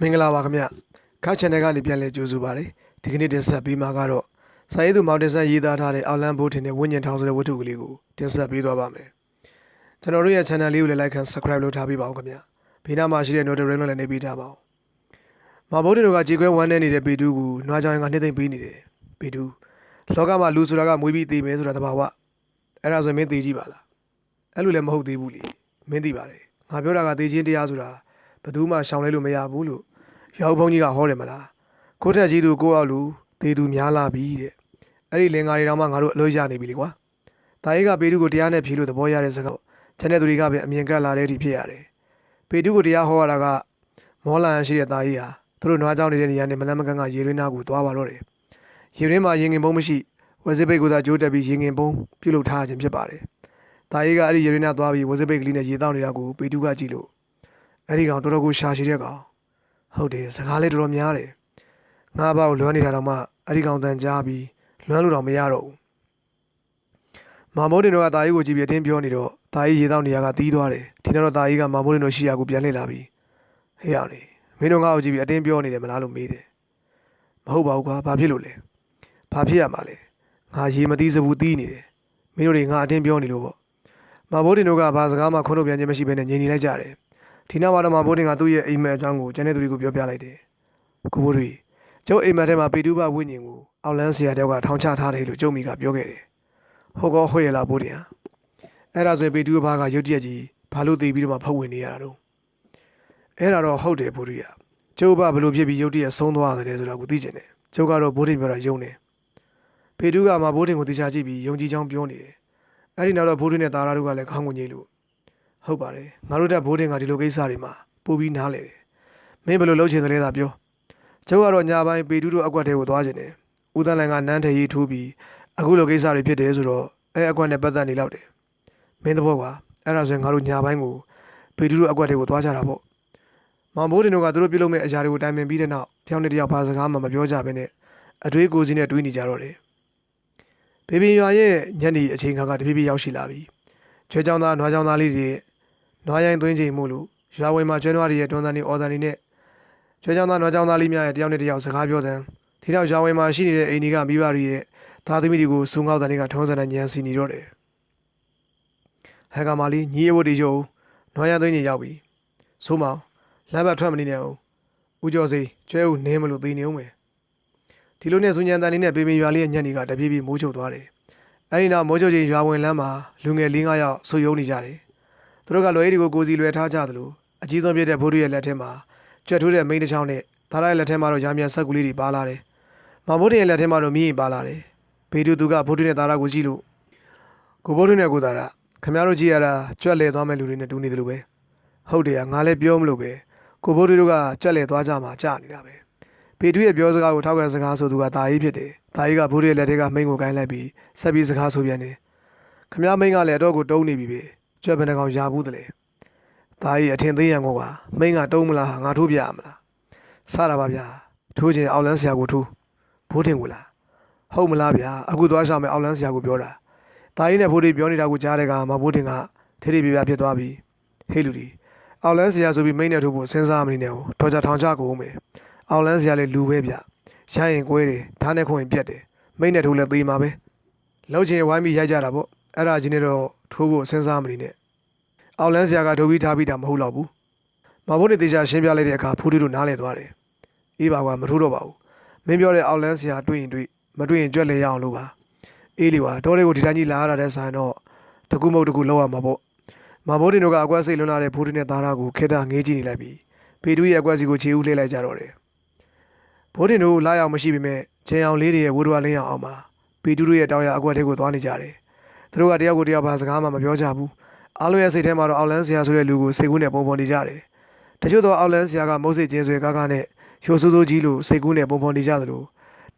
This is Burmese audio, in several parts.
မင်္ဂလာပါခင်ဗျခါ channel ကနေပြန်လည်ကြိုဆိုပါရစေဒီကနေ့တင်ဆက်ပေးမှာကတော့စာရေးသူမောင်တင်ဆက်ရေးသားထားတဲ့အောက်လန်းဘိုးထင်တဲ့ဝိညာဉ်ထောင်ဆိုတဲ့ဝတ္ထုကလေးကိုတင်ဆက်ပေးသွားပါမယ်ကျွန်တော်တို့ရဲ့ channel လေးကိုလည်း like and subscribe လုပ်ထားပေးပါဦးခင်ဗျဘေးနားမှာရှိတဲ့ notification လည်းနှိပ်ပေးထားပါဦးမောင်ဘိုးတင်တို့ကကြေခွဲဝမ်းနေနေတဲ့ပေတူးကိုနွားကြောင်ကနှိမ့်သိမ့်ပေးနေတယ်ပေတူးလောကမှာလူဆိုတာကမွေးပြီးသေမယ်ဆိုတာတဘာဝအဲ့ဒါဆိုရင်မင်းသေကြည့်ပါလားအဲ့လိုလည်းမဟုတ်သေးဘူးလीမင်းသိပါတယ်ငါပြောတာကသေခြင်းတရားဆိုတာ ဘယ်သူမှရှောင်လဲလို့မရဘူးလို့ရောက်ဘုန်းကြီးကဟောတယ်မလားကိုထက်ကြီးသူကိုအောင်လူတေသူများလာပြီတဲ့အဲ့ဒီလင်္ကာတွေတော့မှငါတို့အလို့ရနေပြီလေကွာတာအေးကပေတုကိုတရားနဲ့ဖြေလို့သဘောရတဲ့စကားချန်တဲ့သူတွေကပဲအမြင်ကပ်လာတဲ့အထိဖြစ်ရတယ်ပေတုကိုတရားဟောရတာကမောလန်ရှိတဲ့တာအေးဟာသူတို့နွားကြောင်းနေတဲ့နေရာနဲ့မလန်းမကန်းကရေရင်းနာကိုသွားပါတော့တယ်ရေရင်းမှာရင်ငင်ပုံးမရှိဝဇိပိတ်ကသာကြိုးတက်ပြီးရင်ငင်ပုံးပြုတ်လုထားခြင်းဖြစ်ပါတယ်တာအေးကအဲ့ဒီရေရင်းနာသွားပြီးဝဇိပိတ်ကလေးနဲ့ရေတောက်နေတာကိုပေတုကကြည့်လို့ အဲ့ဒီကောင်တော်တော်ကိုရှာရှိတဲ့ကောင်ဟုတ်တယ်စကားလေးတော်တော်များတယ်ငါဘာကိုလွမ်းနေတာတော့မှအဲ့ဒီကောင်တန်ကြားပြီးလွမ်းလို့တော့မရတော့ဘူးမာမိုးတင်တို့ကတာကြီးကိုကြည့်ပြီးအတင်းပြောနေတော့တာကြီးရေတောက်နေရကတီးသွားတယ်ဒီနောက်တော့တာကြီးကမာမိုးတင်တို့ရှိရာကိုပြန်လှည့်လာပြီးဟေ့အောင်လေမင်းတို့ငါ့ကိုကြည့်ပြီးအတင်းပြောနေတယ်မလားလို့မေးတယ်မဟုတ်ပါဘူးကွာဘာဖြစ်လို့လဲဘာဖြစ်ရမှာလဲငါရေမတီးစဘူးတီးနေတယ်မင်းတို့တွေငါအတင်းပြောနေလို့ပေါ့မာမိုးတင်တို့ကဘာစကားမှခွန်းထုတ်ပြန်ခြင်းမရှိဘဲနဲ့ငြိမ်နေလိုက်ကြတယ် ဒီနောက်မှာတော့မဘိုးတင်ကသူ့ရဲ့အိမ်မက်အကြောင်းကိုကျန်တဲ့သူတွေကိုပြောပြလိုက်တယ်။ကိုဘိုးတွေကျုပ်အိမ်မက်ထဲမှာပေတူးဘဝိညာဉ်ကိုအောက်လန်းဆရာတယောက်ကထောင်ချထားတယ်လို့ကျုပ်မိကပြောခဲ့တယ်။ဟုတ်ကောဟုတ်ရဲ့လားဘိုးတင်ဟာ။အဲ့ဒါဆိုရင်ပေတူးဘာကရုတ်တရက်ကြီးဘာလို့တည်ပြီးတော့မှဖုတ်ဝင်နေရတာတော့။အဲ့ဒါတော့ဟုတ်တယ်ဘိုးတွေက။ကျုပ်ဘဘလို့ဖြစ်ပြီးရုတ်တရက်ဆုံးသွားတယ်ဆိုတာကိုသိကျင်တယ်။ကျုပ်ကတော့ဘိုးတင်ပြောတာယုံတယ်။ပေတူးကမှဘိုးတင်ကိုတရားကြည့်ပြီးယုံကြည်ချောင်းပြောနေတယ်။အဲ့ဒီနောက်တော့ဘိုးတင်နဲ့တာရာတို့ကလည်းခေါင်းကိုညိလို့ ဟုတ်ပါတယ်ငါတို့တက်ဘိုးတင်ကဒီလိုကိစ္စတွေမှာပို့ပြီးနားလေတယ်မင်းဘယ်လိုလုပ်ချင်တယ်လဲသာပြောကျုပ်ကတော့ညာပိုင်းပေတူးတို့အကွက်တွေကိုသွားခြင်းတယ်ဦးတန်းလန်ကနန်းထရီထိုးပြီးအခုလိုကိစ္စတွေဖြစ်တယ်ဆိုတော့အဲအကွက်နဲ့ပတ်သက်နေလောက်တယ်မင်းသဘောကအဲ့ဒါဆိုရင်ငါတို့ညာပိုင်းကိုပေတူးတို့အကွက်တွေကိုသွားကြတာပေါ့မောင်ဘိုးတင်တို့ကသူတို့ပြုလုပ်မဲ့အရာတွေကိုတိုင်ပင်ပြီးတဲ့နောက်တယောက်နဲ့တယောက်ဘာစကားမှမပြောကြဘဲနဲ့အတွေးကိုယ်စီနဲ့တွေးနေကြတော့တယ်ဘေဘီရွာရဲ့ညနေအချိန်ခါကတပြေးပြေးရောက်ရှိလာပြီချွေးချောင်းသားနွားချောင်းသားလေးတွေ နွားရိုင်းသွင်းချိန်မှုလို့ရွာဝင်မှာကျွဲနွားတွေရဲ့တွန်းတန်တွေအော်တန်တွေနဲ့ကျွဲချောင်းသားနွားချောင်းသားလေးများရဲ့တယောက်နဲ့တယောက်စကားပြောတဲ့ဒီနောက်ရွာဝင်မှာရှိနေတဲ့အိမ်တွေကမိဘတွေရဲ့သားသမီးတွေကိုစူငေါက်တန်တွေကထုံးစံနဲ့ညံစီနေတော့တယ်ဟန်ကမာလီညီအဝတ်တွေရုပ်နွားရိုင်းသွင်းချိန်ရောက်ပြီဆိုးမောင်လမ်းဘက်ထွက်မနေနဲ့အောင်ဦးကျော်စိကျွဲဦးနင်းမလို့သိနေအောင်မယ်ဒီလိုနဲ့စူညံတန်တွေနဲ့ပေပင်ရွာလေးရဲ့ညက်တွေကတပြေးပြေးမိုးချုပ်သွားတယ်အဲဒီနောက်မိုးချုပ်ချိန်ရွာဝင်လမ်းမှာလူငယ်၄၅ယောက်ဆူယုံနေကြတယ် သူတို့ကလွယ်ရီကိုကိုစီလွယ်ထားကြသလိုအကြီးဆုံးဖြစ်တဲ့ဘိုးတို့ရဲ့လက်ထဲမှာကြွက်ထိုးတဲ့မိန်းတစ်ချောင်းနဲ့ဒါရရဲ့လက်ထဲမှာတော့ရာမြန်ဆက်ကူလေးတွေပါလာတယ်။မဘိုးတို့ရဲ့လက်ထဲမှာတော့မြင်းရင်ပါလာတယ်။ဘေးတူသူကဘိုးတို့နဲ့ဒါရကိုကြည့်လို့ကိုဘိုးတို့နဲ့ကိုဒါရခမရတို့ကြည့်ရတာကြွက်လဲသွားမဲ့လူတွေနဲ့တူနေတယ်လို့ပဲ။ဟုတ်တယ်ငါလည်းပြောမလို့ပဲကိုဘိုးတို့ကကြွက်လဲသွားကြမှာကြာနေတာပဲ။ဘေးတူရဲ့ပြောစကားကိုထောက်ခံစကားဆိုသူကဒါကြီးဖြစ်တယ်။ဒါကြီးကဘိုးတို့ရဲ့လက်ထဲကမိန်းကိုကိုင်းလိုက်ပြီးဆက်ပြီးစကားဆိုပြန်တယ်။ခမရမိန်းကလည်းအတော့ကိုတုံးနေပြီပဲ။ ကြွက်ဘယ်နှကောင်ရာဘူးတလဲ။ဒါကြီးအထင်သေးရန်ကိုပါမိန်းကတုံးမလားငါထိုးပြရမလား။စတာပါဗျာ။ထိုးခြင်းအောက်လန်းဆရာကိုထိုးဘိုးတင်ကိုလား။ဟုတ်မလားဗျာ။အခုသွားရှာမယ်အောက်လန်းဆရာကိုပြောတာ။ဒါကြီးနဲ့ဘိုးတွေပြောနေတာကိုကြားတဲ့ကမဘိုးတင်ကထေးထေးပြပြဖြစ်သွားပြီ။ဟေးလူဒီအောက်လန်းဆရာဆိုပြီးမိန်းနဲ့ထိုးဖို့စဉ်းစားမနေနဲ့ဟောတော်ကြထောင်ချကုန်မယ်။အောက်လန်းဆရာလေးလူပဲဗျ။ရရင်ကွဲတယ်ဓာတ်နဲ့ခွင်ပြက်တယ်။မိန်းနဲ့ထိုးလဲသေးမှာပဲ။လောက်ချင်ဝိုင်းပြီးရိုက်ကြတာပေါ့။အဲ့ဒါကြီးနဲ့တော့ ထိုးဖို့စဉ်းစားမနေနဲ့အောက်လန်းဆရာကဒုပြီးထားပြီးတာမဟုတ်တော့ဘူး။မဘုန်းနေတေချာရှင်းပြလိုက်တဲ့အခါဖူးတူတို့နားလည်သွားတယ်။အေးပါကွာမထိုးတော့ပါဘူး။မင်းပြောတဲ့အောက်လန်းဆရာတွေ့ရင်တွေ့မတွေ့ရင်ကြွက်လဲရအောင်လို့ပါ။အေးလေပါတော်လေးကိုဒီတိုင်းကြီးလာရတဲ့ဆိုင်တော့တကူမဟုတ်တကူလောက်ရမှာပေါ့။မဘုန်းတင်တို့ကအကွက်စိတ်လွန်လာတဲ့ဖူးတူနဲ့သားသားကိုခေတ္တငေးကြည့်နေလိုက်ပြီးဖေတူရဲ့အကွက်စီကိုခြေဦးလှည့်လိုက်ကြတော့တယ်။ဘိုးတင်တို့လာရောက်မရှိပေမဲ့ချင်းအောင်လေးတွေရဲ့ဝိုးတော်လင်းအောင်အောင်မှာဖေတူတို့ရဲ့တောင်ရအကွက်တွေကိုသွားနေကြတယ်။ သူတို့ကတယောက်ကိုတယောက်ဘာစကားမှမပြောကြဘူး။အားလုံးရဲ့စိတ်ထဲမှာတော့အောက်လန်းဆရာဆိုတဲ့လူကိုစိတ်ကူးနဲ့ပုံဖော်နေကြတယ်။တချို့တော့အောက်လန်းဆရာကမုတ်စိတ်ချင်းဆွဲကားကားနဲ့ရိုးဆိုးဆိုးကြီးလို့စိတ်ကူးနဲ့ပုံဖော်နေကြသလို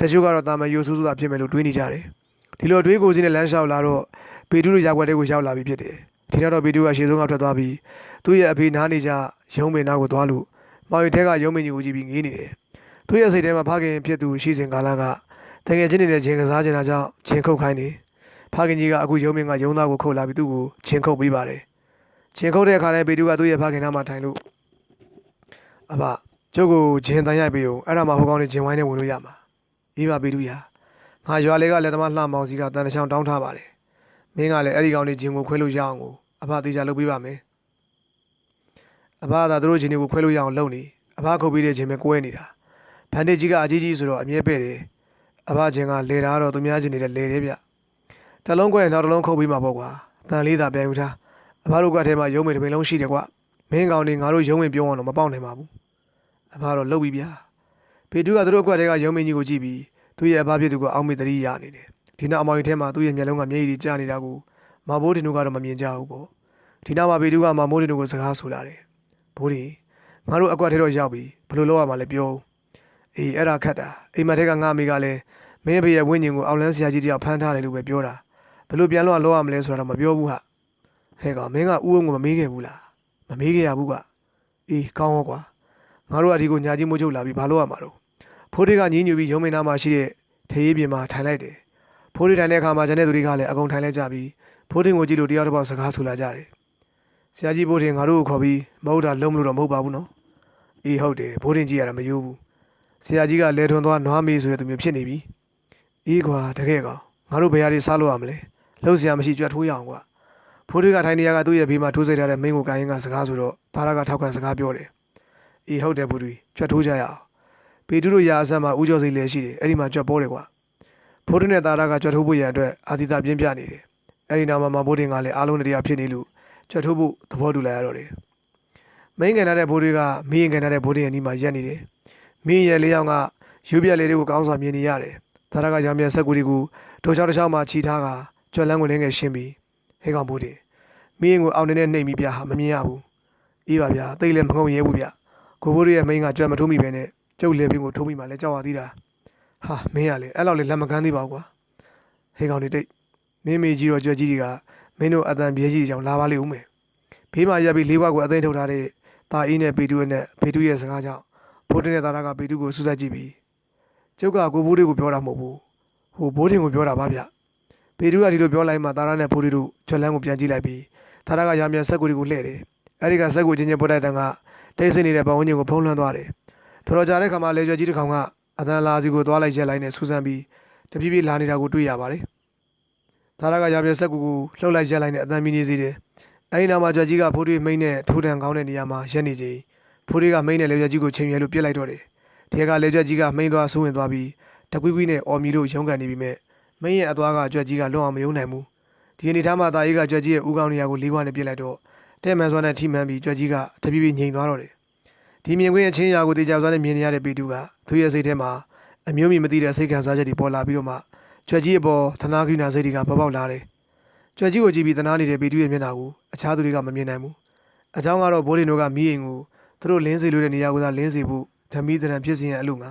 တချို့ကတော့တာမန်ရိုးဆိုးဆိုးသာဖြစ်မယ်လို့တွေးနေကြတယ်။ဒီလိုတွေးကိုစီနဲ့လမ်းလျှောက်လာတော့ပေတူးတို့ရောက်ွက်တဲ့ကိုရောက်လာပြီဖြစ်တယ်။ဒီနောက်တော့ပေတူးကရှေ့ဆုံးကထွက်သွားပြီးသူ့ရဲ့အဖေနားနေကြရုံးမင်းနာကိုသွားလို့မောင်ရီထဲကရုံးမင်းကြီးကိုကြည့်ပြီးငေးနေတယ်။သူ့ရဲ့စိတ်ထဲမှာဖခင်ဖြစ်သူရှိစဉ်ကာလကတကယ်ချင်းနေတဲ့ချင်းကစားနေတာကြောင့်ချင်းခုတ်ခိုင်းနေ ဖခင်ကြီးကအခုရုံးမင်းကရုံးသားကိုခုတ်လာပြီးသူ့ကိုချင်းခုတ်ပေးပါတယ်။ချင်းခုတ်တဲ့အခါလဲပေတူကသူ့ရဲ့ဖခင်နားမှာထိုင်လို့အဖကျုပ်ကိုဂျင်တန်ရိုက်ပေးဦးအဲ့ဒါမှဟိုကောင်လေးဂျင်ဝိုင်းနဲ့ဝင်လို့ရမှာအေးပါပေတူရာငါရွာလေးကလက်သမားလှမောင်စီကတန်တချောင်းတောင်းထားပါတယ်မင်းကလည်းအဲ့ဒီကောင်လေးဂျင်ကိုခွဲလို့ရအောင်ကိုအဖသေးချာလုပ်ပေးပါမယ်အဖကသူတို့ဂျင်တွေကိုခွဲလို့ရအောင်လုပ်နေအဖခုတ်ပြီးတဲ့ဂျင်ပဲကွဲနေတာဗန်ဒေကြီးကအကြီးကြီးဆိုတော့အမြဲပဲ့တယ်အဖဂျင်ကလေတာတော့သူများဂျင်နေတဲ့လေတယ်ဗျ တစ်လုံးကွဲရင်နောက်တစ်လုံးခုတ်ပြီးမှာပေါ့ကွာတန်လေးသာပြန်ယူထားအဖတို့ကထဲမှာရုံးမေတစ်ပင်လုံးရှိတယ်ကွာမင်းကောင်လေးငါတို့ရုံးဝင်ပြောအောင်တော့မပေါက်နိုင်ပါဘူးအဖကတော့လှုပ်ပြီးဗျာဖေတူကသူတို့အကွက်တွေကရုံမင်းကြီးကိုကြည့်ပြီးသူ့ရဲ့အဖဖြစ်သူကိုအောက်မေ့တတိရနေတယ်ဒီနောက်အမောင်ကြီးထဲမှာသူ့ရဲ့မျက်လုံးကမျက်ရည်တွေကျနေတာကိုမဘိုးတင်တို့ကတော့မမြင်ကြဘူးပေါ့ဒီနောက်မှာဖေတူကမမိုးတင်တို့ကိုစကားဆိုလာတယ်ဘိုးတင်ငါတို့အကွက်ထဲတော့ရောက်ပြီဘယ်လိုလုပ်ရမှာလဲပြောအေးအဲ့ဒါခက်တာအိမ်မက်ထဲကငါအမေကလည်းမင်းအဖေရဲ့ဝိညာဉ်ကိုအောက်လန်းဆရာကြီးတယောက်ဖမ်းထားတယ်လို့ပဲပြောတာ ဘယ်လိုပြန်လို့လောက်ရမလဲဆိုတာတော့မပြောဘူးဟာဟဲ့ကောင်မင်းကဥအောင်ကိုမမေးခဲ့ဘူးလားမမေးခဲ့ရဘူးကအေးကောင်းရောကွာငါတို့အဒီကိုညာကြီးမိုးချုပ်လာပြီးဘာလို့ရမှာတော့ဖိုးတွေကညင်းညူပြီးရုံမင်းသားမှာရှိတဲ့ထေးရေးပြင်မှာထိုင်လိုက်တယ်ဖိုးတွေထိုင်တဲ့အခါမှာကျန်တဲ့သူတွေကလည်းအကုန်ထိုင်လိုက်ကြပြီးဖိုးတင်ကိုကြည့်လို့တယောက်တစ်ပေါက်စကားဆိုလာကြတယ်ဆရာကြီးဖိုးတင်ငါတို့ကိုခေါ်ပြီးမဟုတ်တာလုံးမလို့တော့မဟုတ်ပါဘူးနော်အေးဟုတ်တယ်ဖိုးတင်ကြည့်ရတာမယိုးဘူးဆရာကြီးကလဲထွန်သွားနွားမေးဆိုတဲ့သူမျိုးဖြစ်နေပြီအေးကွာတကယ်ကောင်ငါတို့ဘယ်ဟာတွေစားလို့ရမလဲ လှုပ်ဆရာမရှိကြွတ်ထိုးရအောင်ကွာဖိုးတွေကထိုင်နေရကသူ့ရဲ့ဘေးမှာထိုးစိတ်ထားတဲ့မင်းကိုကိုင်းရင်ကစကားဆိုတော့ဘာသာကထောက်ခံစကားပြောတယ်အေးဟုတ်တယ်ဘူရီကြွတ်ထိုးကြရအောင်ပေတူတို့ရာအဆက်မှာဦးကျော်စိတ်လည်းရှိတယ်အဲ့ဒီမှာကြွတ်ပေါ်တယ်ကွာဖိုးတင်နဲ့တာရာကကြွတ်ထိုးဖို့ရန်အတွက်အာတိတာပြင်းပြနေတယ်အဲ့ဒီနောက်မှာမဘိုးတင်ကလည်းအားလုံးတရားဖြစ်နေလို့ကြွတ်ထိုးဖို့သဘောတူလိုက်ရတော့တယ်မင်းကန်ထားတဲ့ဘိုးတွေကမင်းကန်ထားတဲ့ဘိုးတင်ရဲ့နီးမှာရက်နေတယ်မင်းရဲ့လေးယောက်ကယူပြက်လေးတွေကိုကောင်းစွာမြင်နေရတယ်တာရာကရောင်ပြန်ဆက်ကူတွေကိုထိုးချောင်းတစ်ချောင်းမှာခြိထားက ကြွက်လန်းကိုလည်းငယ်ရှင်းပြီးဟဲကောင်ဘိုးတင်မင်းကိုအောင်းနေတဲ့နှိမ်ပြီးပြဟာမမြင်ရဘူးအေးပါဗျာတိတ်လည်းမငုံရဲဘူးဗျကိုဘိုးရဲ့မိန်းကကြွက်မထိုးမိပဲနဲ့ကျုပ်လေပင်ကိုထိုးမိမှလည်းကြောက်ရသေးတာဟာမင်းကလေအဲ့လောက်လေလက်မကမ်းသေးပါဘူးကွာဟေးကောင်နေတိတ်မင်းမေကြီးတော့ကြွက်ကြီးတွေကမင်းတို့အတန်ပြဲကြီးတွေကြောင့်လာပါလိမ့်ဦးမယ်ဘေးမှာရက်ပြီးလေးဘွားကိုအသိထုတ်ထားတဲ့တာအင်းနဲ့ပေတူရဲ့နဲ့ပေတူရဲ့စကားကြောင့်ဖိုးတင်တဲ့သားကပေတူကိုစူးစိုက်ကြည့်ပြီးကျုပ်ကကိုဘိုးတွေကိုပြောတာမဟုတ်ဘူးဟိုဘိုးတင်ကိုပြောတာပါဗျ ပေတူကဒီလိုပြောလိုက်မှတာရနဲ့ဖိုးတွေတို့ကြွက်လန်းကိုပြန်ကြည့်လိုက်ပြီးတာရကရံပြန်ဆက်ကူတွေကိုလှည့်တယ်အဲ့ဒီကဆက်ကူချင်းချင်းပုတ်တိုက်တန်ကတိတ်ဆိတ်နေတဲ့ပတ်ဝန်းကျင်ကိုဖုံးလွှမ်းသွားတယ်။ထော်တော်ကြာတဲ့ခါမှာလေကျွဲကြီးတစ်ကောင်ကအတန်လာစီကိုသွားလိုက်ရက်လိုက်နဲ့စူးစမ်းပြီးတပြည့်ပြည့်လာနေတာကိုတွေ့ရပါတယ်။ဒါရကရပြက်ဆက်ကူကိုလှုပ်လိုက်ရက်လိုက်နဲ့အတန်မီနေစေတယ်။အဲဒီနောက်မှာကျွဲကြီးကဖိုးတွေမိန်းနဲ့ထိုးတန်ကောင်းတဲ့နေရာမှာရက်နေချိန်ဖိုးတွေကမိန်းနဲ့လေကျွဲကြီးကိုချိန်ရဲလို့ပြစ်လိုက်တော့တယ်။ဒီကလေကျွဲကြီးကမိန်းသွားဆူးဝင်သွားပြီးတကွီးကွီးနဲ့အော်မီလို့ရုန်းကန်နေပြီးမြဲ မိန်းရဲ့အသွားကကျွဲကြီးကလွတ်အောင်မယုံနိုင်ဘူး။ဒီအနေထားမှာတာအေးကကျွဲကြီးရဲ့ဦးကောင်းနေရာကိုလေးခွာနဲ့ပြစ်လိုက်တော့တဲ့မှန်စွာနဲ့ထိမှန်ပြီးကျွဲကြီးကတပြည့်ပြည့်ငြိမ်သွားတော့တယ်ဒီမြင်ကွင်းအချင်းရာကိုတေချာစွာနဲ့မြင်နေရတဲ့ပေတူကသူ့ရဲ့စိတ်ထဲမှာအမျိုးမြင်မသိတဲ့စိတ်ခံစားချက်တွေပေါ်လာပြီးတော့မှကြွက်ကြီးအပေါ်သနာကိနာစိတ်တွေကပေါက်ပေါက်လာတယ်။ကြွက်ကြီးကိုကြည့်ပြီးသနာနေတဲ့ပေတူရဲ့မျက်နှာကိုအခြားသူတွေကမမြင်နိုင်ဘူး။အကြောင်းကတော့ဘိုးရင်တို့ကမိအိမ်ကိုသူတို့လင်းစီလို့တဲ့နေရာကိုသာလင်းစီဖို့ဓမီတရံဖြစ်စီရင်အလို့ငါ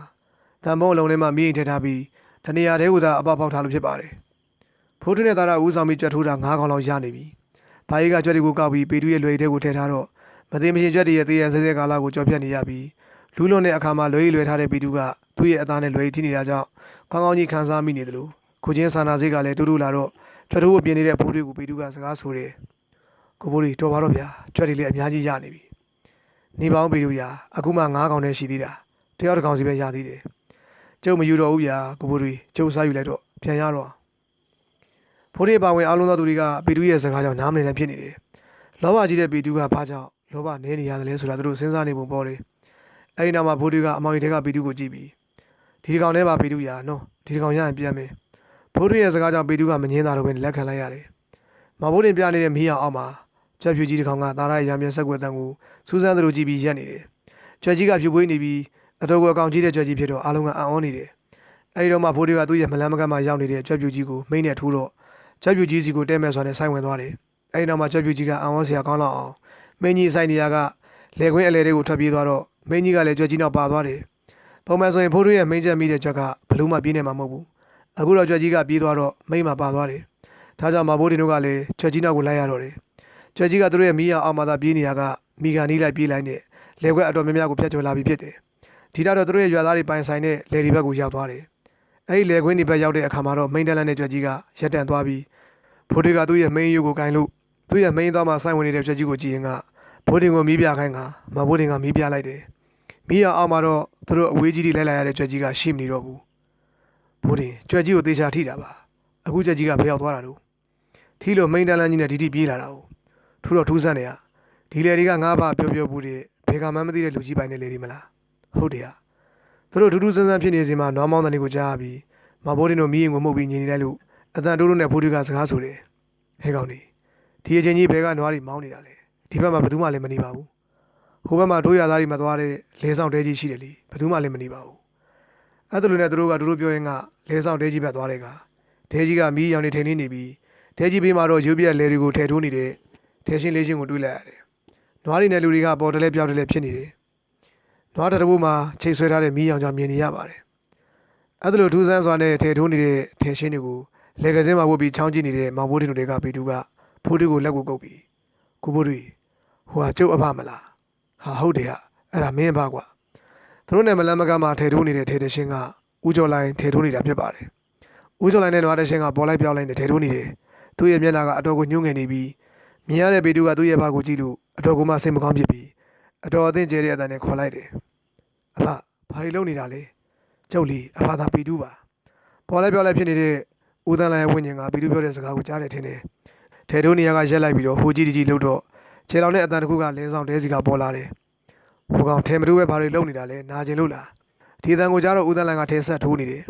တန်ဖုံးအလုံးထဲမှာမိအိမ်ထည့်ထားပြီး တနေရာတဲကိုသာအပပေါက်ထားလို့ဖြစ်ပါတယ်။ဖိုးထွန်းနဲ့သားရဦးဆောင်ပြီးကြွက်ထိုးတာ၅ခေါင်လောက်ရနေပြီ။ဒါကြီးကကြွက်တွေကိုကောက်ပြီးပေတူရဲ့လွယ်တဲကိုထည့်ထားတော့မသိမရှင်ကြွက်တည်းရဲ့တေးရန်ဆဲဆဲကာလာကိုကြော်ပြတ်နေရပြီးလူးလွန်တဲ့အခါမှာလွယ်ရီလွယ်ထားတဲ့ပီတူကသူ့ရဲ့အသားနဲ့လွယ်ရီထိနေတာကြောင့်ကောင်းကောင်းကြီးခံစားမိနေတယ်လို့ခုချင်းဆန္ဒစိတ်ကလည်းတူတူလာတော့ကြွက်ထိုးကိုပြင်နေတဲ့ဘိုးတွေကိုပီတူကစကားဆိုတယ်ကိုဘိုးတွေတော်ပါတော့ဗျာကြွက်တွေလည်းအများကြီးရနေပြီနေပေါင်းပီတူရာအခုမှ9កောင်နဲ့ရှိသေးတာတယောက်တစ်ကောင်စီပဲရသေးတယ် ကျုပ်မယူတော့ဘူးဗျာကိုဘိုးတွေကျုပ်စားယူလိုက်တော့ပြန်ရတော့ဖိုးတွေပါဝင်အားလုံးသောသူတွေကပီတူရဲ့စကားကြောင့်နားမလည်နိုင်ဖြစ်နေတယ်လောဘကြီးတဲ့ပီတူကဘာကြောင့်လောဘနေနေရတယ်လဲဆိုတာသူတို့စဉ်းစားနေပုံပေါ်တယ်။အဲဒီနောက်မှာဘိုးတွေကအမောင်ရီတွေကပီတူကိုကြည့်ပြီးဒီဒီကောင်ထဲမှာပီတူရာနော်ဒီဒီကောင်ရရင်ပြန်မယ်။ဘိုးတွေရဲ့စကားကြောင့်ပီတူကမငင်းတာတော့ပဲလက်ခံလိုက်ရတယ်။မဘိုးတင်ပြနေတဲ့မီးအောင်အောက်မှာကြွက်ဖြူကြီးတစ်ကောင်ကတာရရဲ့ရံပြန်ဆက်ကွက်တန်ကိုစူးစမ်းသူတို့ကြည့်ပြီးရက်နေတယ်။ကြွက်ကြီးကဖြူပွေးနေပြီး အတော်ကအကောင်ကြီးတဲ့ကြွက်ကြီးဖြစ်တော့အားလုံးကအံ့ဩနေတယ်။အဲဒီတော့မှဘိုးတွေကသူ့ရဲ့မလန်းမကန့်မှာရောက်နေတဲ့ကြွက်ဖြူကြီးကိုမိန်းနဲ့ထိုးတော့ကြွက်ဖြူကြီးစီကိုတဲမဲ့စွာနဲ့ဆိုင်းဝင်သွားတယ်။အဲဒီနောက်မှာကြွက်ဖြူကြီးကအံ့ဩစရာကောင်းလောက်အောင်မင်းကြီးဆိုင်နေရာကလေခွင်းအလဲတွေကိုထွက်ပြေးသွားတော့မင်းကြီးကလည်းကြွက်ကြီးနောက်ပါသွားတယ်။ပုံမှန်ဆိုရင်ဖိုးတို့ရဲ့မင်းချက်မိတဲ့ကြွက်ကဘလူးမှပြေးနေမှာမဟုတ်ဘူး။အခုတော့ကြွက်ကြီးကပြေးသွားတော့မိန်းမှပါသွားတယ်။ဒါကြောင့်မဘိုးတင်တို့ကလည်းကြွက်ကြီးနောက်ကိုလိုက်ရတော့တယ်။ကြွက်ကြီးကသူတို့ရဲ့မိရအောင်မှသာပြေးနေရကမိကန်နီးလိုက်ပြေးလိုက်နဲ့လေခွက်အတော်များများကိုဖျက်ချော်လာပြီးဖြစ်တယ်။ ဒီနောက်တော့သူတို့ရဲ့ရွာသားတွေပိုင်ဆိုင်တဲ့လေဒီဘက်ကိုရောက်သွားတယ်။အဲဒီလေခွင်းဒီဘက်ရောက်တဲ့အခါမှာတော့မိန်းတလန်နဲ့ကြွက်ကြီးကရက်တန်သွားပြီးဖိုးတွေကသူ့ရဲ့မိန်းရုပ်ကိုကင်လို့သူ့ရဲ့မိန်းသားမှစိုက်ဝင်နေတဲ့ကြွက်ကြီးကိုကြည့်ရင်ကဘိုးတင်ကိုမီးပြခိုင်းကမဘိုးတင်ကမီးပြလိုက်တယ်မိရအောင်မှာတော့သူတို့အဝေးကြီးတွေလိုက်လာရတဲ့ကြွက်ကြီးကရှိမနေတော့ဘူးဘိုးတင်ကြွက်ကြီးကိုသေချာထိတာပါအခုကြွက်ကြီးကဖျောက်သွားတာလို့ထိလို့မိန်တန်လန်းကြီးနဲ့ဒီတိပြေးလာတာကိုထူတော့ထူးဆန်းနေရဒီလေတွေကငါးပါပြောပြောဘူးတဲ့ဘေကမှန်းမသိတဲ့လူကြီးပိုင်းနဲ့လေဒီမလား ဟုတ်တယ်ဟာသူတို့ထူးထူးဆန်းဆန်းဖြစ်နေစီမှာနွားမောင်းတန်တွေကိုကြားပြီးမဘိုးတင်တို့မိရင်ကိုမှုတ်ပြီးညင်နေလိုက်လို့အတန်တိုးတိုးနဲ့ဖိုးတွေကစကားဆိုတယ်ဟဲကောင်ဒီဒီအချိန်ကြီးဘဲကနွားတွေမောင်းနေတာလေဒီဘက်မှာဘယ်သူမှလည်းမနေပါဘူးဟိုဘက်မှာတို့ရသားတွေမသွားတဲ့လဲဆောင်တဲကြီးရှိတယ်လေဘယ်သူမှလည်းမနေပါဘူးအဲ့ဒါလိုနဲ့တို့ကတို့ပြောရင်ကလဲဆောင်တဲကြီးဘက်သွားတဲ့ကတဲကြီးကမီးရောင်နေထိန်နေနေပြီးတဲကြီးဘေးမှာတော့ရုပ်ပြက်လဲတွေကိုထည့်ထိုးနေတဲ့ထဲရှင်းလေးရှင်းကိုတွေးလိုက်ရတယ်နွားတွေနဲ့လူတွေကပေါ်တလဲပြောက်တလဲဖြစ်နေတယ် နွားတစ်တဘိုးမှာချိတ်ဆွဲထားတဲ့မီးရောင်ကြောင့်မြင်နေရပါတယ်အဲ့ဒါလိုထူးဆန်းစွာနဲ့ထည့်ထိုးနေတဲ့ထဲရှင်းတွေကိုလေကစင်းမှာဝုတ်ပြီးချောင်းကြည့်နေတဲ့မောင်ဘိုးတင်တို့တွေကပီတူကဖိုးတူကိုလက်ကိုကုပ်ပြီးကိုဘိုးတွေဟိုဟာကျုပ်အဖမလားဟာဟုတ်တယ်ဟာအဲ့ဒါမင်းပါကွာသူတို့နဲ့မလန်းမကမ်းမှာထေထိုးနေတဲ့ထေတရှင်ကဦးကျော်လိုင်းထေထိုးနေတာဖြစ်ပါတယ်ဦးကျော်လိုင်းနဲ့နွားတရှင်ကပေါ်လိုက်ပြောင်းလိုက်နေထေထိုးနေတယ်သူ့ရဲ့မျက်နှာကအတော်ကိုညှိုးငယ်နေပြီးမြင်ရတဲ့ဗီဒီယိုကသူ့ရဲ့ဘာကိုကြည့်လို့အတော်ကိုမှစိတ်မကောင်းဖြစ်ပြီး အတော်အသင့်ကျဲတဲ့အတန်နဲ့ခေါ်လိုက်တယ်အဖဘာတွေလုပ်နေတာလဲကျုပ်လီအဖသာပီတူပါပေါ်လိုက်ပြောင်းလိုက်ဖြစ်နေတဲ့ဦးတန်းလိုင်းရဲ့ဝိညာဉ်ကပီတူပြောတဲ့စကားကိုကြားတယ်ထင်တယ်ထေထိုးနေရကရက်လိုက်ပြီးတော့ဟိုကြီးကြီးလှုပ်တော့ခြေလောင်တဲ့အတန်တစ်ခုကလင်းဆောင်တဲစီကပေါ်လာတယ်ဟိုကောင်ထဲမတူပဲဘာတွေလုပ်နေတာလဲနာကျင်လို့လားဒီအတန်ကိုကြားတော့ဦးသန်းလိုင်ကထဲဆက်ထိုးနေတယ်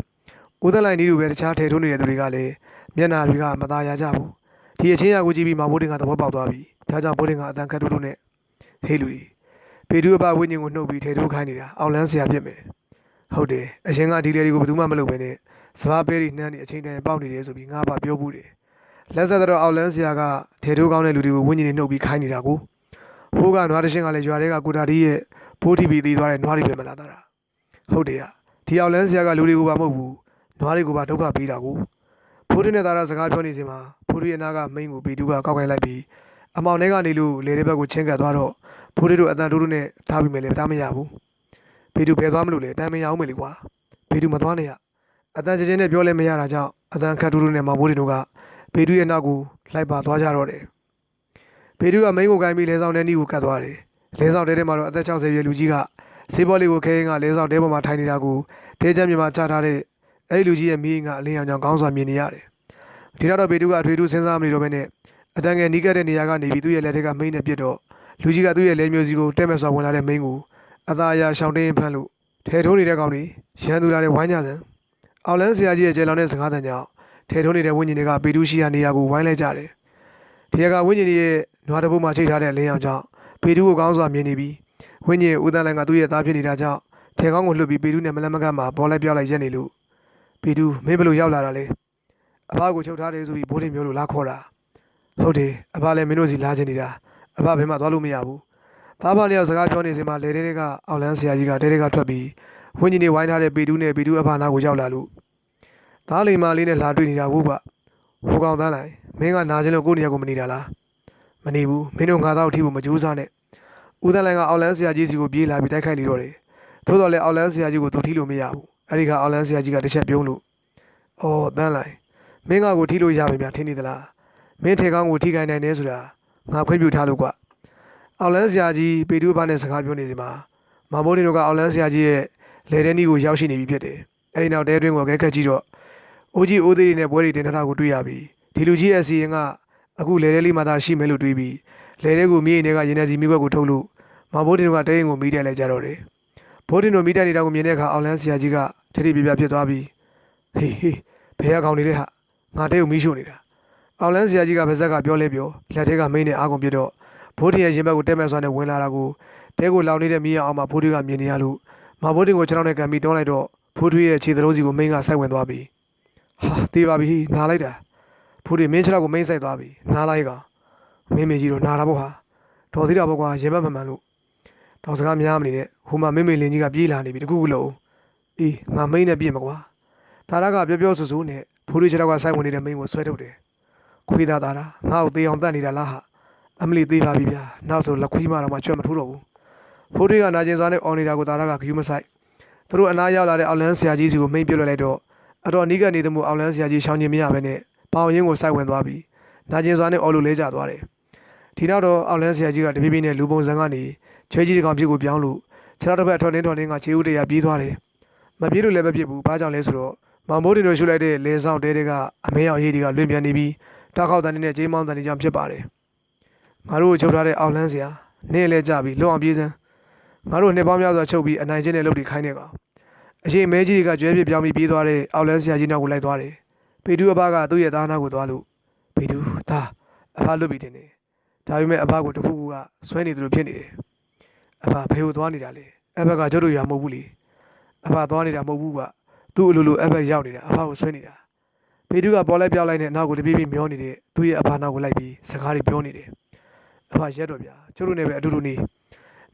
ဦးသန်းလိုင်နီးလူပဲတခြားထဲထိုးနေတဲ့သူတွေကလည်းမျက်နာတွေကမသားရကြဘူးဒီအချင်းရကိုကြည့်ပြီးမဘိုးတင်ကသဘောပေါက်သွားပြီဒါကြောင့်ဘိုးတင်ကအတန်ကတ်တူတူနဲ့ဟေးလူကြီး ပေတူအပဝိညာဉ်ကိုနှုတ်ပြီးထဲထိုးခိုင်းနေတာအောင်လန်းဆရာဖြစ်မယ်ဟုတ်တယ်အရင်ကဒီလေတွေကိုဘယ်သူမှမလုပ်ဘဲနဲ့စပါးပဲတွေနှမ်းနေအချိန်တန်ပေါက်နေတယ်ဆိုပြီးငါပါပြောဘူးတယ်လက်ဆက်တော့အောင်လန်းဆရာကထဲထိုးကောင်းတဲ့လူတွေကိုဝိညာဉ်နဲ့နှုတ်ပြီးခိုင်းနေတာကိုဟိုးကနွားတရှင်းကလည်းရွာတွေကကိုတာဒီရဲ့ဖိုးတီဗီသေးသွားတဲ့နွားတွေပဲမလာတာဟုတ်တယ်ရဒီအောင်လန်းဆရာကလူတွေကိုပါမဟုတ်ဘူးနွားတွေကိုပါဒုက္ခပေးတာကိုဖိုးတီနဲ့သားရစကားပြောနေစဉ်မှာဖိုးတီရဲ့နားကမိန်ကိုပီတူကကောက်ခိုင်းလိုက်ပြီးအမောင်ထဲကနေလို့လေတဲ့ဘက်ကိုချင်းကပ်သွားတော့ ဖိုးတီတို့အတန်တိုးတိုးနဲ့ထားပြီးမယ်လေတားမရဘူးပီတူဘယ်သွားမလို့လဲတမ်းမရအောင်မယ်လေကွာပီတူမသွားနဲ့ရအတန်ချင်းချင်းနဲ့ပြောလဲမရတာကြောင့်အတန်ခတ်တိုးတိုးနဲ့မဘိုးတီတို့ကပီတူရဲ့နောက်ကိုလိုက်ပါသွားကြတော့တယ်ပေတူကမိန်းကိုကိုင်းပြီးလဲဆောင်တဲ့နီးကိုကတ်သွားတယ်။လဲဆောင်တဲထဲမှာတော့အသက်60ရွယ်လူကြီးကဆေးဘောလေးကိုခဲရင်ကလဲဆောင်တဲပေါ်မှာထိုင်နေတာကိုတဲချမ်းမြေမှာချထားတဲ့အဲ့ဒီလူကြီးရဲ့မိရင်ကအလင်းရောင်ကြောင်ကောင်းစွာမြင်နေရတယ်။ဒီတော့ပေတူကအထွေထူးစဉ်းစားမနေတော့ဘဲနဲ့အတန်ငယ်နီးကပ်တဲ့နေရာကနေပြီးသူ့ရဲ့လက်ထက်ကမိန်းနဲ့ပြစ်တော့ လူကြီးကသူ့ရဲ့လဲမျိုးစီကိုတဲမဲ့စွာဝင်လာတဲ့မိန်းကိုအသာအရာရှောင်းတင်းဖမ်းလို့ထဲထိုးနေတဲ့ကောင်တွေရန်သူလာတဲ့ဝိုင်းကြစံ။အောက်လန်းဆရာကြီးရဲ့ကျဲလောင်တဲ့စကားတန်ကြောင့်ထဲထိုးနေတဲ့ဝင်းကျင်တွေကပေတူရှိရာနေရာကိုဝိုင်းလိုက်ကြတယ်။ဒီကဝင်းကျင်ရဲ့နွားတပုတ်မှချိတ်ထားတဲ့လင်းအောင်ကြောင့်ပေတူကိုကောင်းစွာမြင်နေပြီးဝင်းကျင်ဦးတန်းလိုင်ကသူ့ရဲ့သားဖြစ်နေတာကြောင့်ထဲကောင်းကိုလှုပ်ပြီးပေတူနဲ့မလမကမှာဘောလိုက်ပြောက်လိုက်ရက်နေလို့ပေတူမင်းဘလို့ရောက်လာတာလဲအဖကိုချုပ်ထားတယ်ဆိုပြီးဘိုးတင်မျိုးလို့လာခေါ်တာဟုတ်တယ်အဖလည်းမင်းတို့စီလာချင်နေတာ အဖဘယ်မှသွားလို့မရဘူးသားဖလျောက်စကားပြောနေစင်မှာလေတဲတဲကအောက်လန်းဆရာကြီးကတဲတဲကထွက်ပြီးဝင်းကျင်နေဝိုင်းထားတဲ့ပေတူနဲ့ပေတူအဖနာကိုရောက်လာလို့သားလိမ္မာလေးနဲ့လာတွေ့နေတာဟုတ်ကဟိုကောင်သားလိုက်မင်းကနာကျင်လို့ကိုယ့်နေရာကိုမနေတာလားမနေဘူးမင်းတို့ငါးသားအထိကိုမကြိုးစားနဲ့ဦးသန်းလိုင်ကအောက်လန်းဆရာကြီးစီကိုပြေးလာပြီးတိုက်ခိုက်လေတော့တယ်သို့တော်လည်းအောက်လန်းဆရာကြီးကိုသူထိလို့မရဘူးအဲ့ဒီကအောက်လန်းဆရာကြီးကတစ်ချက်ပြုံးလို့အော်သန်းလိုင်မင်းကကိုထိလို့ရပြီများထင်နေသလားမင်းထေကောင်းကိုထိခိုင်းနိုင်တယ်ဆိုတာ ငါခွင့်ပြုထားလို့ကွအောက်လန်းဆရာကြီးပေတူဘာနဲ့စကားပြောနေစီမှာမမိုးတင်တို့ကအောက်လန်းဆရာကြီးရဲ့လေတဲ့နီးကိုရောက်ရှိနေပြီဖြစ်တယ်အဲ့ဒီနောက်တဲတွင်းကိုခဲခက်ကြည့်တော့အိုးကြီးအိုးသေးတွေနဲ့ပွဲတွေတင်ထားတာကိုတွေ့ရပြီဒီလူကြီးရဲ့အစီရင်ကအခုလေထဲလေးမှသာရှိမယ်လို့တွေးပြီးလေထဲကိုမြေအိမ်ထဲကရင်ထဲစီမိဘက်ကိုထုတ်လို့မဘိုးတင်တို့ကတဲရင်ကိုမိတက်လိုက်ကြတော့တယ်ဘိုးတင်တို့မိတက်နေတာကိုမြင်တဲ့အခါအောင်လန်းဆရာကြီးကထိထိပြပြဖြစ်သွားပြီးဟေးဟေးဘယ်ကောင်နေလဲဟာငါတဲကိုမိရှို့နေတာ အောင်လန်းဆရာကြီးကပါဇက်ကပြောလဲပြောလက်ထဲကမိန်းနဲ့အားကုန်ပြတော့ဘိုးတင်ရဲ့ရင်ဘက်ကိုတဲမဲ့ဆွမ်းနဲ့ဝင်လာတာကိုတဲကိုလောင်နေတဲ့မိရအောင်မှာဘိုးတွေကမြင်နေရလို့မဘိုးတင်ကိုခြေထောက်နဲ့ကန်ပြီးတွန်းလိုက်တော့ဘိုးထွေးရဲ့ခြေသလုံးစီကိုမိန်းကဆိုက်ဝင်သွားပြီးဟာတေးပါပြီနားလိုက်တာဖိုးဒီမင်းခြေထောက်ကိုမင်းဆိုင်သွားပြီနားလိုက်ကမင်းမေကြီးတို့နားတာပေါ့ဟာဒေါ်သီးတော်ဘကွာရေဘက်မှန်မှန်လို့တောင်စကားများမနေနဲ့ဟိုမှာမင်းမေလင်းကြီးကပြေးလာနေပြီတခုခုလုံးအေးငါမိန်းနဲ့ပြေးမကွာဒါရကပြောပြောဆူဆူနဲ့ဖိုးဒီခြေထောက်ကဆိုင်ဝင်နေတဲ့မင်းကိုဆွဲထုတ်တယ် ခွေးသားသားလားငါ့ကိုသေအောင်တတ်နေတာလားဟာအမလီသေးပါပြီဗျာနောက်ဆိုလက်ခွေးမတော့မှကြွက်မထိုးတော့ဘူးဖိုးဒီကနာကျင်စွာနဲ့အော်နေတာကိုဒါရကဂယူးမဆိုင်သူတို့အနားရောက်လာတဲ့အောက်လန်းဆရာကြီးစီကိုမိန်ပြလွှတ်လိုက်တော့အတော်နီးကနေသမှုအောက်လန်းဆရာကြီးရှောင်းကျင်မရဘဲနဲ့ပေါင်ရင်းကိုစိုက်ဝင်သွားပြီးနာကျင်စွာနဲ့အော်လိုလဲကျသွားတယ်။ဒီနောက်တော့အောက်လန်းဆရာကြီးကတပြေးပြေးနဲ့လူပုံစံကနေချွဲကြီးတစ်ကောင်ဖြစ်ကိုပြောင်းလို့ခြေထောက်တစ်ဖက်ထွန်တင်းထွန်တင်းကခြေဦးတရာပြေးသွားတယ်မပြေးလို့လည်းမဖြစ်ဘူးဘာကြောင့်လဲဆိုတော့မောင်မိုးတင်တို့ရှုလိုက်တဲ့လေဆောင်တဲတွေကအမေအောင်ရေးတွေကလွင့်ပြန်နေပြီး တောက်ခေါက်တန်းနေတဲ့ဂျိမ်းမောင်းတန်းတွေကြောင့်ဖြစ်ပါတယ်ငါတို့ကိုချုပ်ထားတဲ့အောက်လန်းစရာနေလဲကြပြီးလွန်အောင်ပြေးစမ်းငါတို့နှစ်ပေါင်းများစွာချုပ်ပြီးအနိုင်ကျင့်တဲ့လုပ်တွေခိုင်းနေကောင်အရှိမဲကြီးတွေကကျွဲပြစ်ပြောင်းပြီးပြေးသွားတဲ့အောက်လန်းစရာကြီးနောက်ကိုလိုက်သွားတယ်ဖေတူအဘကသူ့ရဲ့သားနာကိုသွားလို့ဖေတူသားအဖလွတ်ပြီးတင်တယ်ဒါပေမဲ့အဘကိုတခုခုကဆွဲနေသလိုဖြစ်နေတယ်အဖဖေကိုသွားနေတာလေအဘကကျုပ်တို့ရမဟုတ်ဘူးလေအဖသွားနေတာမဟုတ်ဘူးကသူ့အလိုလိုအဘရောက်နေတာအဖကိုဆွဲနေတာ ဖေတူကပေါ်လိုက်ပြောက်လိုက်နဲ့နောက်ကိုတပြေးပြေးမျောနေတဲ့သူ့ရဲ့အဖနောက်ကိုလိုက်ပြီးစကားတွေပြောနေတယ်အဖရက်တော့ဗျာကျုပ်တို့နဲ့ပဲအတူတူနေ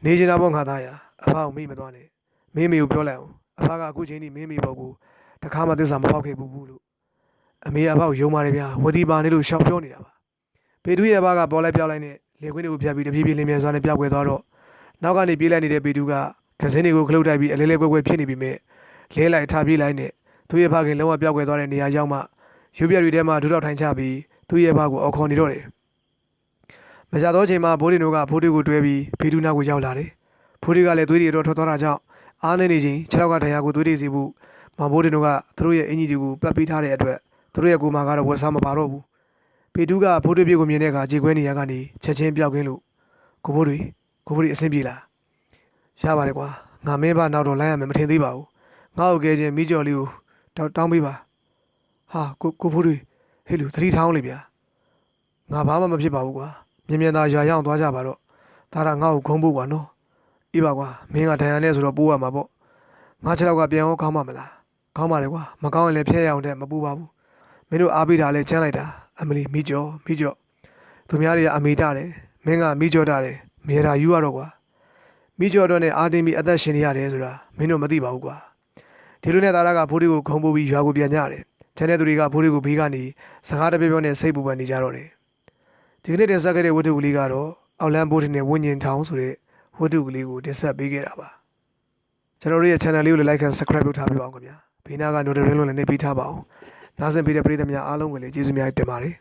နေချင်တာပေါ့ငါသားရအဖကိုမိမသွားနဲ့မင်းမေကိုပြောလိုက်အောင်အဖကအခုချိန်ထိမင်းမေပေါ်ကိုတခါမှသစ္စာမပေါက်ခဲ့ဘူးဘူးလို့အမေအဖကိုယုံပါတယ်ဗျာဝတိပါနေလို့ရှောက်ပြောနေတာပါဖေတူရဲ့အဖကပေါ်လိုက်ပြောက်လိုက်နဲ့လေခွင်းတွေကိုဖြတ်ပြီးတပြေးပြေးလင်းမြန်စွာနဲ့ပြောက်ွယ်သွားတော့နောက်ကနေပြေးလိုက်နေတဲ့ဖေတူကကစင်းတွေကိုခလုတ်တိုက်ပြီးအလဲလဲကွဲကွဲဖြစ်နေပြီမဲ့လဲလိုက်ထားပြေးလိုက်နဲ့သူ့ရဲ့ဖခင်လုံးဝပြောက်ွယ်သွားတဲ့နေရာရောက်မှ ရုပ်ပြက်တွေထဲမှာဒုတော့ထိုင်ချပြီးသူ့ရဲ့ဖကိုအော်ခေါ်နေတော့တယ်မကြတော့ချိန်မှာဘိုးရင်တို့ကဖိုးတွေကိုတွဲပြီးဖေတူနာကိုရောက်လာတယ်ဖိုးတွေကလည်းသွေးတွေတော့ထွက်သွားတာကြောင့်အားနေနေချင်းခြေထောက်ကဒဏ်ရာကိုသွေးတွေစီဖို့မောင်ဘိုးတင်တို့ကသူတို့ရဲ့အင်ကြီးတွေကိုပတ်ပေးထားတဲ့အတွက်သူတို့ရဲ့ကိုယ်မာကတော့ဝက်စားမပါတော့ဘူးဖေတူကဖိုးတွေပြေကိုမြင်တဲ့အခါခြေခွဲနေရကနေချက်ချင်းပြောက်ခင်းလို့ကိုဘိုးတွေကိုဘိုးတွေအဆင်ပြေလားရပါတယ်ကွာငါမင်းဘနောက်တော့လိုက်ရမယ်မထင်သေးပါဘူးငါ့ကိုကဲချင်းမိကြော်လေးကိုတောင်းတောင်းပေးပါ ဟာကိုကိုဘိုးတွေဟေးလူသတိထောင်းလေဗျာငါဘာမှမဖြစ်ပါဘူးကွာမြင်မြင်သာရွာရောက်သွားကြပါတော့ဒါကငါ့ကိုခုံးဖို့ကွာနော်အေးပါကွာမင်းကဒဏ်ရာနဲ့ဆိုတော့ပိုးရမှာပေါ့ငါခြေထောက်ကပြန်အောင်ကောင်းပါမလားကောင်းပါလေကွာမကောင်းရင်လည်းဖျက်ရအောင်တဲ့မပူပါဘူးမင်းတို့အားပေးတာလဲချမ်းလိုက်တာအမလီမိကျော်မိကျော်သူများတွေကအမေတာတယ်မင်းကမိကျော်တာတယ်မြေတာယူရတော့ကွာမိကျော်တော့နဲ့အာတင်ပြီးအသက်ရှင်နေရတယ်ဆိုတာမင်းတို့မသိပါဘူးကွာဒီလိုနဲ့သားရကဖိုးတွေကိုခုံပိုးပြီးရွာကိုပြန်ကြတယ် ကျန်တဲ့သူတွေကဖိုးတွေကိုဘေးကနေစကားတပြောပြောနဲ့စိတ်ပူပန်နေကြတော့တယ်ဒီကနေ့တင်ဆက်ခဲ့တဲ့ဝတ္ထုကလေးကတော့အောက်လန်ဘိုးတင်နဲ့ဝิญဉ်ထောင်းဆိုတဲ့ဝတ္ထုကလေးကိုတင်ဆက်ပေးခဲ့တာပါကျွန်တော်တို့ရဲ့ channel လေးကိုလည်း like and subscribe လုပ်ထားပေးပါဦးခင်ဗျာဘေးနားက notification လုံးလည်းနှိပ်ပေးထားပါအောင်နားဆင်ပေးတဲ့ပရိသတ်များအားလုံးကိုလည်းကျေးဇူးများတင်ပါတယ်